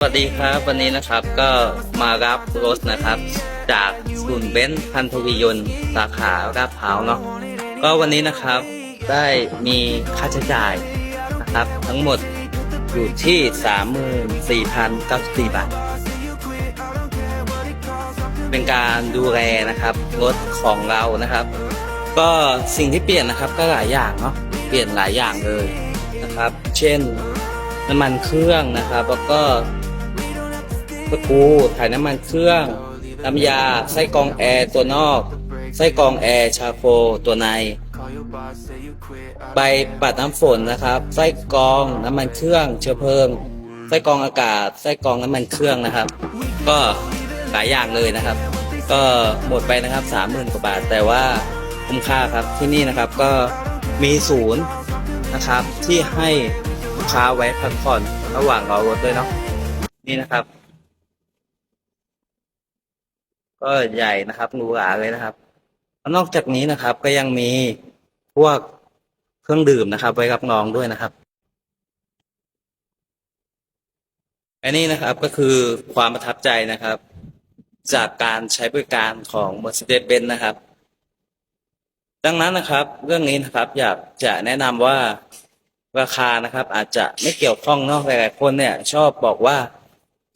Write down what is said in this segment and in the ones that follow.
สวัสดีครับวันนี้นะครับก็มารับรถนะครับ จากศูนย์เบนซ์พันธวียนสาขาลาดพร้าวเนาะก็วันนี้นะครับได้มีค่าใช้จ่ายนะครับ ทั้งหมดอยู่ที่ 34,094 บาท เป็นการดูแลนะครับรถของเรานะครับ ก็สิ่งที่เปลี่ยนนะครับก็หลายอย่างเนาะเปลี่ยนหลายอย่างเลยนะครับ เช่นน้ำมันเครื่องนะครับ แล้วก็ กูถ่ายน้ำมันเครื่องน้ำยา ไส้กรองแอร์ตัวนอก ไส้กรองแอร์ชาโคตัวใน ใบปัดน้ำฝนนะครับ ไส้กรองน้ำมันเครื่อง เชื้อเพลิง ไส้กรองอากาศ ไส้กรองน้ำมันเครื่องนะครับ ก็หลายอย่างเลยนะครับ ก็หมดไปนะครับสามหมื่นกว่าบาท แต่ว่าคุ้มค่าครับที่นี่นะครับก็มีศูนย์นะครับที่ให้ลูกค้าไว้พักผ่อนระหว่างรอรถด้วยเนาะนี่นะครับ ก็ใหญ่นะครับหรูหราเลยนะครับนอกจากนี้นะครับก็ยังมีพวกเครื่องดื่มนะครับ ไว้รับน้องด้วยนะครับอันนี้นะครับก็คือความประทับใจนะครับ จากการใช้บริการของ Mercedes-Benz นะครับ ดังนั้นนะครับ เรื่องนี้นะครับอยากจะแนะนำว่าราคานะครับ อาจจะไม่เกี่ยวข้องเนอกหลายๆคนเนี่ย ชอบบอกว่า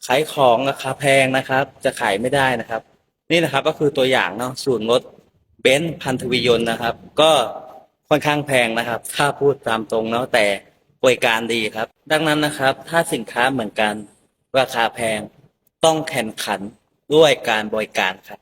ขายของราคาแพงนะครับ จะขายไม่ได้นะครับ นี่นะครับก็คือตัวอย่างเนาะศูนย์รถเบนซ์พันธวิยนต์นะครับ ก็ค่อนข้างแพงนะครับ ถ้าพูดตามตรงเนาะแต่บริการดีครับ ดังนั้นนะครับ ถ้าสินค้าเหมือนกัน ราคาแพงต้องแข่งขันด้วยการบริการครับ